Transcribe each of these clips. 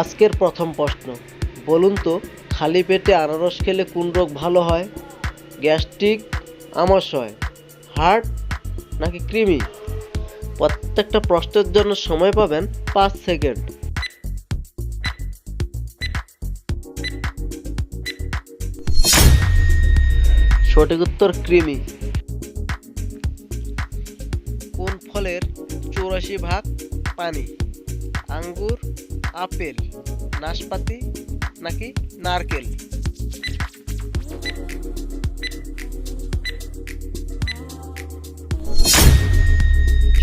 আজকের প্রথম প্রশ্ন। বলুন তো, খালি পেটে আনারস খেলে কোন রোগ ভালো হয়? গ্যাস্ট্রিক আমাশয় হার্ট নাকি কৃমি? প্রত্যেকটা প্রশ্নের জন্য সময় পাবেন পাঁচ সেকেন্ড। সঠিক উত্তর কৃমি। কোন ফলের চৌরাশি ভাগ পানি? আঙ্গুর, আপেল, নাশপাতি নাকি নারকেল?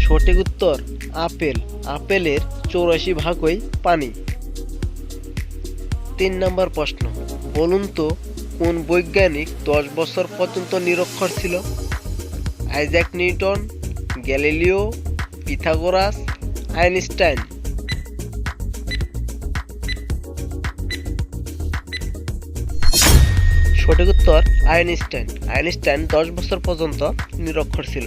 সঠিক উত্তর, আপেল। আপেলের চৌরাশি ভাগই পানি। তিন নম্বর প্রশ্ন, বলুন তো কোন বৈজ্ঞানিক দশ বছর পর্যন্ত নিরক্ষর ছিল? Isaac Newton, Galileo, Pythagoras, Einstein. সঠিক উত্তর আইনস্টাইন। আইনস্টাইন দশ বছর পর্যন্ত নিরক্ষর ছিল।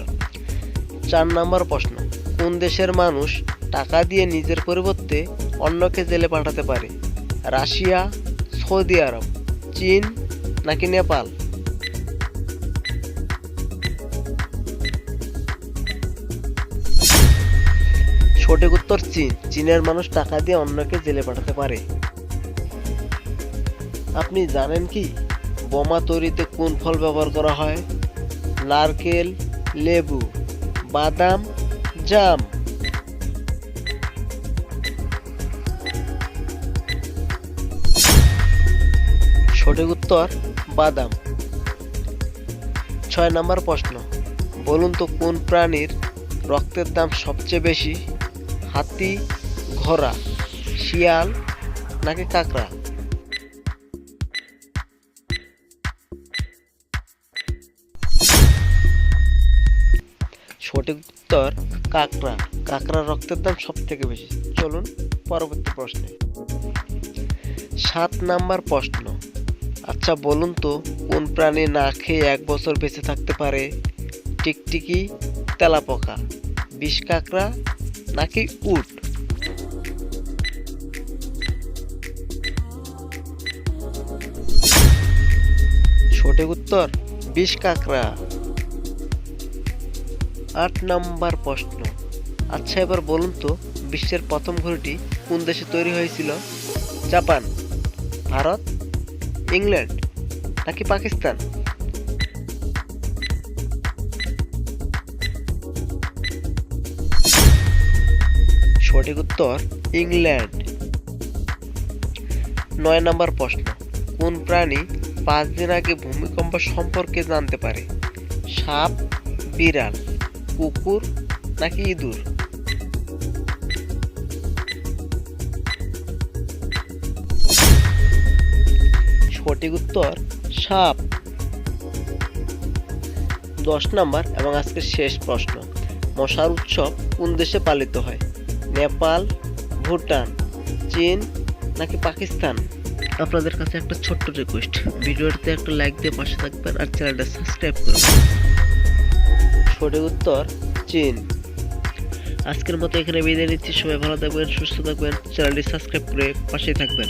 চার নম্বর প্রশ্ন, কোন দেশের মানুষ টাকা দিয়ে নিজের পরিবর্তে অন্যকে জেলে পাঠাতে পারে? রাশিয়া, সৌদি আরব, চীন নাকি নেপাল? সঠিক উত্তর চীন। চীনের মানুষ টাকা দিয়ে অন্যকে জেলে পাঠাতে পারে। আপনি জানেন কি? বোমা তৈরিতে কোন ফল ব্যবহার করা হয়? নারকেল, লেবু, বাদাম, জাম। সঠিক উত্তর, বাদাম। ছয় নম্বর প্রশ্ন। বলুন তো কোন প্রাণীর রক্তের দাম সবচেয়ে বেশি? হাতি, ঘোড়া, শিয়াল নাকি কাকড়া? সঠিক উত্তর কাঁকড়া কাকড়ার রক্তের দাম সব থেকে বেশি। চলুন পরবর্তী প্রশ্নে। সাত নাম্বার প্রশ্ন। আচ্ছা বলুন তো, কোন প্রাণী না খেয়ে এক বছর বেঁচে থাকতে পারে? টিকটিকি, তেলাপোকা, বিষ কাঁকড়া নাকি উট? সঠিক উত্তর, বিষ কাকড়া। আট নাম্বার প্রশ্ন। আচ্ছা এবার বলুন তো, বিশ্বের প্রথম ঘড়িটি কোন দেশে তৈরি হয়েছিল? জাপান, ভারত, ইংল্যান্ড, নাকি পাকিস্তান? সঠিক উত্তর, ইংল্যান্ড। নয় নম্বর প্রশ্ন, কোন প্রাণী পাঁচ দিন আগে ভূমিকম্প সম্পর্কে জানতে পারে? সাপ, বিড়াল। কুকুর নাকি ইঁদুর? সঠিক উত্তর, সাপ। দশ নাম্বার এবং আজকের শেষ প্রশ্ন। মশার উৎসব কোন দেশে পালিত হয়? নেপাল, ভুটান, চীন নাকি পাকিস্তান? আপনাদের কাছে একটা ছোট্ট রিকোয়েস্ট ভিডিওটিতে একটা লাইক দিয়ে পাশে থাকবেন আর চ্যানেলটা সাবস্ক্রাইব করবেন। সঠিক উত্তর, চীন। আজকের মতো এখানে বিদায় নিচ্ছি। সবাই ভালো থাকবেন, সুস্থ থাকবেন। চ্যানেলটি সাবস্ক্রাইব করে পাশে থাকবেন।